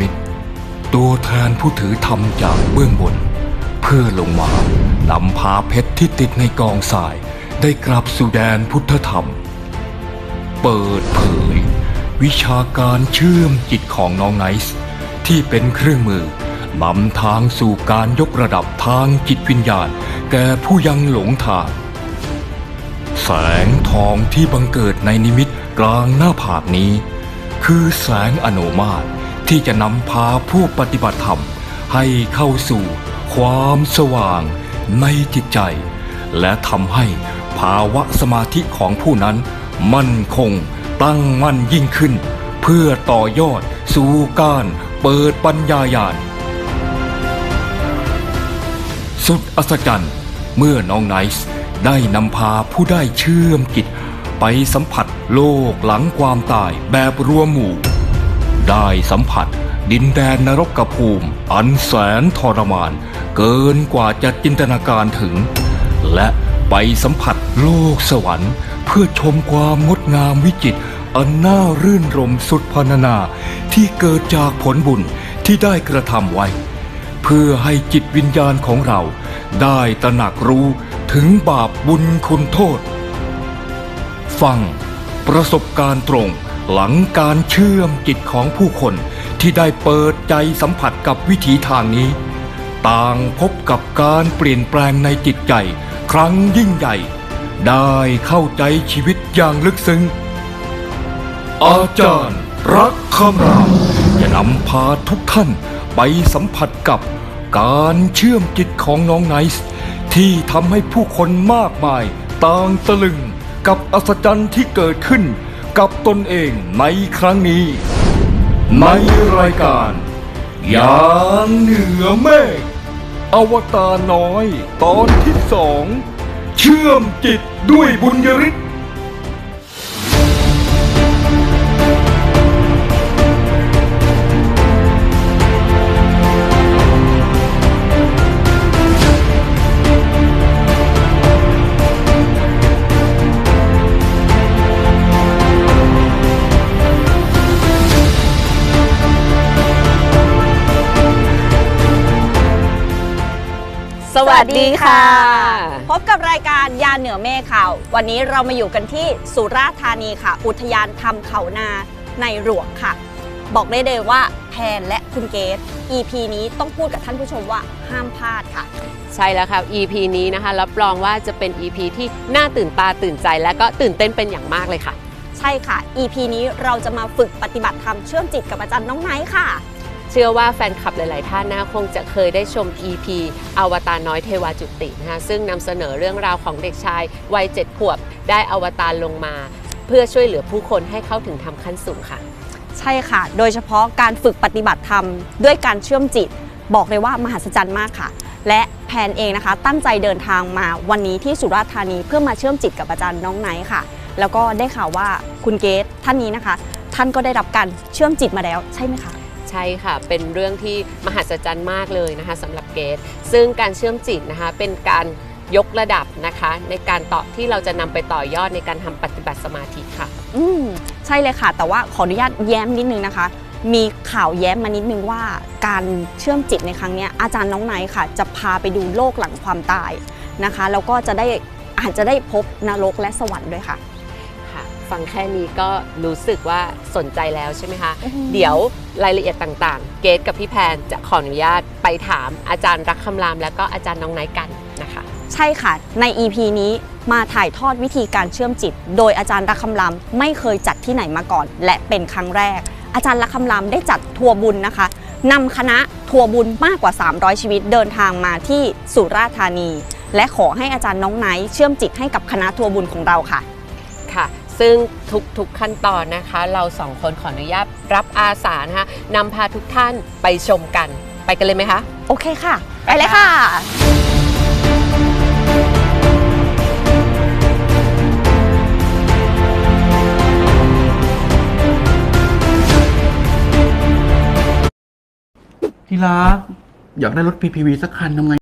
มิตร ตัวแทนผู้ถือธรรมจากเบื้องบน เพื่อลงมานำพาเพชรที่ติดในกองทรายได้กลับสู่แดนพุทธธรรม เปิดเผย วิชาการเชื่อมจิตของน้องไนซ์ที่เป็นเครื่องมือนำทางสู่การยกระดับทางจิตวิญญาณ แก่ผู้ยังหลงทาง แสงทองที่บังเกิดในนิมิตกลางหน้าผากนี้ คือแสงอโนมาต ที่จะนำพาผู้ปฏิบัติธรรม ให้เข้าสู่ความสว่างในจิตใจ และทำให้ภาวะสมาธิของผู้นั้น มั่นคงตั้งมั่นยิ่งขึ้น เพื่อต่อยอดสู่การเปิดปัญญายาณ สุดอัศจรรย์เมื่อน้องไนซ์ได้นำพาผู้ได้เชื่อมจิตไปสัมผัสโลกหลังความตายแบบรวมหมู่ ได้สัมผัส ดินแดนนรกภูมิ อันแสนทรมาน เกินกว่าจะจินตนาการถึง และไปสัมผัสโลกสวรรค์ เพื่อชมความงดงามวิจิตรอันน่ารื่นรมสุดพรรณนาที่เกิดจากผลบุญที่ได้กระทำไว้ เพื่อให้จิตวิญญาณของเรา ได้ตระหนักรู้ถึงบาปบุญคุณโทษ ฟังประสบการณ์ตรง หลังการเชื่อมจิตของผู้คนที่ได้เปิดใจสัมผัสกับวิถีทางนี้ ต่างพบกับการเปลี่ยนแปลงในจิตใจ ครั้งยิ่งใหญ่ ได้เข้าใจชีวิตอย่างลึกซึ้ง อาจารย์รักคำรามจะนำพาทุกท่านไปสัมผัสกับการเชื่อมจิตของน้องไนซ์ที่ทำให้ผู้คนมากมายต่างตะลึงกับอัศจรรย์ที่เกิดขึ้น กับตนเองในครั้งนี้ ในรายการยานเหนือเมฆอวตารน้อยตอนที่สอง เชื่อมจิตด้วยบุญยริศ สวัสดีค่ะ พบกับรายการยานเหนือเมฆค่ะ วันนี้เรามาอยู่กันที่สุราษฎร์ธานีค่ะ อุทยานธรรมเขานาในหลวงค่ะ บอกได้เลยว่าแพนและคุณเกต EP นี้ต้องพูดกับท่านผู้ชมว่าห้ามพลาดค่ะ ใช่แล้วค่ะ EP นี้นะคะรับรองว่าจะเป็น EP ที่น่าตื่นตาตื่นใจ และก็ตื่นเต้นเป็นอย่างมากเลยค่ะ ใช่ค่ะ EP นี้เราจะมาฝึกปฏิบัติธรรมเชื่อมจิตกับอาจารย์น้องไนท์ค่ะ เชื่อว่าแฟนคลับหลาย ๆ ท่านนะคงจะเคยได้ชม EP อวตารน้อยเทวาจุตินะคะซึ่งนำเสนอเรื่องราวของเด็กชายวัยเจ็ดขวบ ได้อวตารลงมา เพื่อช่วยเหลือผู้คนให้เข้าถึงธรรมขั้นสูงค่ะ ใช่ค่ะ โดยเฉพาะการฝึกปฏิบัติธรรม ด้วยการเชื่อมจิต บอกเลยว่ามหัศจรรย์มากค่ะ และแพนเองนะคะ ตั้งใจเดินทางมาวันนี้ที่สุราษฎร์ธานีเพื่อมาเชื่อมจิตกับอาจารย์น้องไนท์ค่ะ แล้วก็ได้ข่าวว่าคุณเกตท่านนี้นะคะ ท่านก็ได้รับการเชื่อมจิตมาแล้วใช่ไหมคะ ใช่ค่ะ เป็นเรื่องที่มหัศจรรย์มากเลยนะคะสำหรับเกตซึ่งการเชื่อมจิตนะคะเป็นการยกระดับนะคะในการต่อที่เราจะนำไปต่อยอดในการทำปฏิบัติสมาธิค่ะ อืมใช่เลยค่ะ แต่ว่าขออนุญาตแย้มนิดนึงนะคะ มีข่าวแย้มมานิดนึงว่า การเชื่อมจิตในครั้งเนี้ยอาจารย์น้องไนท์ค่ะ จะพาไปดูโลกหลังความตายนะคะ แล้วก็จะได้อาจจะได้พบนรกและสวรรค์ด้วยค่ะ ฟังแค่นี้ก็รู้สึกว่าสนใจแล้วใช่ไหมคะอืมเดี๋ยวรายละเอียดต่างๆ เกตกับพี่แพนจะขออนุญาตไปถามอาจารย์รักคำราม แล้วก็อาจารย์น้องไนท์กันนะคะ ใช่ค่ะ ใน EP นี้มาถ่ายทอดวิธีการเชื่อมจิต โดยอาจารย์รักคำรามไม่เคยจัดที่ไหนมาก่อน และเป็นครั้งแรก อาจารย์รักคำรามได้จัดทัวร์บุญนะคะนำคณะทัวร์บุญมากกว่า 300 ชีวิตเดินทางมาที่สุราษฎร์ธานี และขอให้อาจารย์น้องไนท์เชื่อมจิตให้กับคณะทัวร์บุญของเราค่ะค่ะ ซึ่งทุกๆขั้นตอนนะคะ เราสองคนขออนุญาตรับอาสานะคะนำพาทุกท่านไปชมกัน ไปกันเลยไหมคะ โอเคค่ะ ไปเลยค่ะ ที่รักอยากได้รถ PPV สักคันทำไง